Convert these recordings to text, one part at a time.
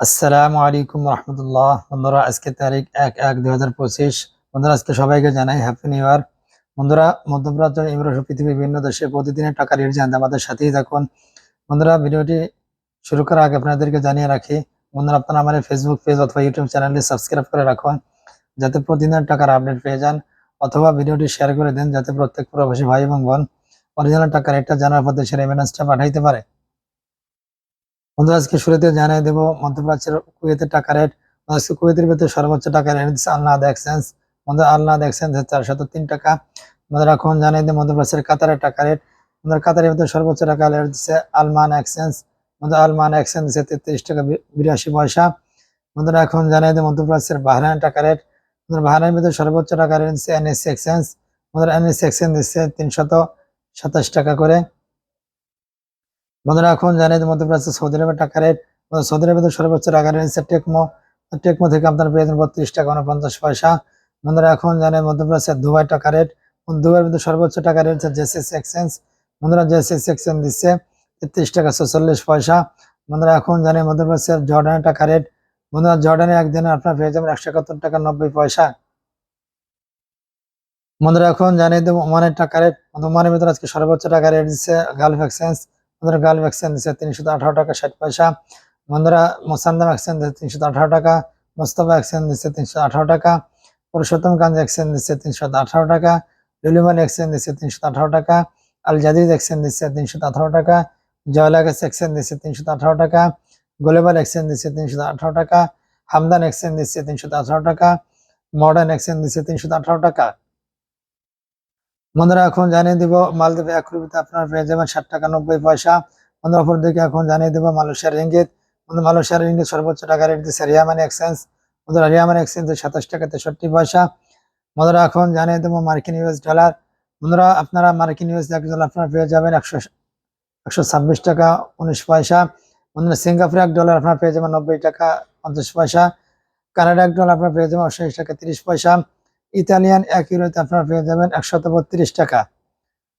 আসসালামু আলাইকুম রহমতুল্লাহ। বন্ধুরা, আজকে তারিখ এক এক দুই হাজার পঁচিশ। বন্ধুরা, আজকে সবাইকে জানাই হ্যাপি নিউ ইয়ার বন্ধুরা, মধ্যপ্রাচ্য ইমরান পৃথিবীর বিভিন্ন দেশে প্রতিদিনের টাকা রেট জানতে আমাদের সাথেই থাকুন। বন্ধুরা, ভিডিওটি শুরু করার আগে আপনাদেরকে জানিয়ে রাখি, বন্ধুরা, আপনারা আমার ফেসবুক পেজ অথবা ইউটিউব চ্যানেলটি সাবস্ক্রাইব করে রাখুন, যাতে প্রতিদিনের টাকার আপডেট পেয়ে যান, অথবা ভিডিওটি শেয়ার করে দেন, যাতে প্রত্যেক প্রবাসী ভাই এবং বোন অরিজিনাল টাকা রেটটা জানার পর দেশের রেমিনেন্সটা পাঠাইতে পারে। বন্ধুরা, আজকে শুরুতে জানিয়ে দেবো, মধ্যপ্রাচ্যের কুয়েতের টাকা রেট আজকে কুয়েতের ভিতরে সর্বোচ্চ টাকা রেট দিচ্ছে আলনাদ এক্সচেঞ্জ। আমাদের আলনাদ এক্সচেঞ্জ চারশত তিন টাকা। আমাদের এখন জানিয়ে দেবো, মধ্যপ্রাচ্যের কাতারের টাকা রেট আমাদের কাতারের ভিতরে সর্বোচ্চ টাকা রেট দিচ্ছে আলমান এক্সচেঞ্জ। আমাদের আলমান এক্সচেঞ্জ দিচ্ছে তেত্রিশ টাকা বিরাশি পয়সা। আমাদের এখন জানিয়ে দেবো, মধ্যপ্রাচ্যের বাহরাইন টাকা রেট আমাদের বাহরাইনের ভিতরে সর্বোচ্চ টাকা রেট দিচ্ছে এনএসসি এক্সচেঞ্জ। আমাদের এনএসসি এক্সচেঞ্জ দিচ্ছে তিনশত সাতাশ টাকা করে। বন্ধুরা, এখন জানেন মধ্যপ্রাচ্য সৌদি আরবের টাকা রেট সৌদি আরবের সর্বোচ্চ টাকা রেট হচ্ছে টেকমো। টেকমো থেকে আপনার পেয়ে যাবেন বত্রিশ টাকা উনপঞ্চাশ পয়সা। বন্ধুরা, এখন জানেন মধ্যপ্রাচ্যের দুবাই টাকা রেট দুবাইয়ের মধ্যে সর্বোচ্চ টাকা রেট হচ্ছে জেসিস এক্সচেঞ্জ বন্ধুরা জেসিস এক্সচেঞ্জ দিচ্ছে তেত্রিশ টাকা ছচল্লিশ পয়সা। বন্ধুরা, এখন জানেন মধ্যপ্রাচ্যের জর্ডানের টাকা রেট বন্ধুরা, জর্ডানে একদিনে আপনার পেয়ে যাবেন একশো একাত্তর টাকা নব্বই পয়সা। বন্ধুরা, এখন জানিয়ে দেবো ওমানের টাকা রেট ওমানের ভিতরে আজকে সর্বোচ্চ টাকা রেট দিচ্ছে গালফ এক্সচেঞ্জ বন্ধুরা গালফ এক্সচেঞ্জ দিচ্ছে তিনশো আঠারো টাকা ষাট পয়সা বন্ধুরা মোসান্দাম এক্সচেঞ্জ দিচ্ছে তিনশো আঠারো টাকা মোস্তফা এক্সচেঞ্জ দিচ্ছে তিনশো আঠারো টাকা পুরুষোত্তম গঞ্জ এক্সচেঞ্জ দিচ্ছে তিনশো আঠারো টাকা লিলিমান এক্সচেঞ্জ দিচ্ছে তিনশো আঠারো টাকা আল জাদিদ এক্সচেঞ্জ দিচ্ছে তিনশো আঠারো টাকা জয়লাগাস এক্সচেঞ্জ দিচ্ছে তিনশো আঠারো টাকা গ্লোবাল এক্সচেঞ্জ দিচ্ছে তিনশো আঠারো টাকা হামদান এক্সচেঞ্জ দিচ্ছে তিনশো আঠারো টাকা মডার্ন এক্সচেঞ্জ দিচ্ছে তিনশো আঠারো টাকা বন্ধুরা, এখন জানিয়ে দিব মালদ্বীপ এক রুপিতে আপনার পেয়ে যাবেন ষাট টাকা নব্বই পয়সা। বন্ধুরা অপর দিকে এখন জানিয়ে দিব মালয়েশিয়ার রিঙ্গিত বন্ধু মালয়েশিয়ার রিঙ্গিত সর্বোচ্চ টাকা রেট দিচ্ছে রিয়ামান এক্সচেঞ্জ। বন্ধুরা রিয়ামান এক্সচেঞ্জ সাতাশ টাকা তেষট্টি পয়সা। বন্ধুরা, এখন জানিয়ে দেবো মার্কিন ইউএস ডলার। বন্ধুরা, আপনারা মার্কিন ইউএস এক ডলার আপনারা পেয়ে যাবেন একশো একশো ছাব্বিশ টাকা উনিশ পয়সা। বন্ধুরা, সিঙ্গাপুর এক ডলার আপনারা পেয়ে যাবেন নব্বই টাকা পঞ্চাশ পয়সা। কানাডা এক ডলার আপনারা পেয়ে যাবেন অষ্টাশি টাকা তিরিশ পয়সা। ইতালিয়ান এক ইউরোতে আপনারা পেয়ে যাবেন একশত টাকা।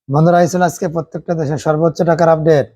বন্ধুরা, এই আজকে প্রত্যেকটা দেশের সর্বোচ্চ টাকার আপডেট।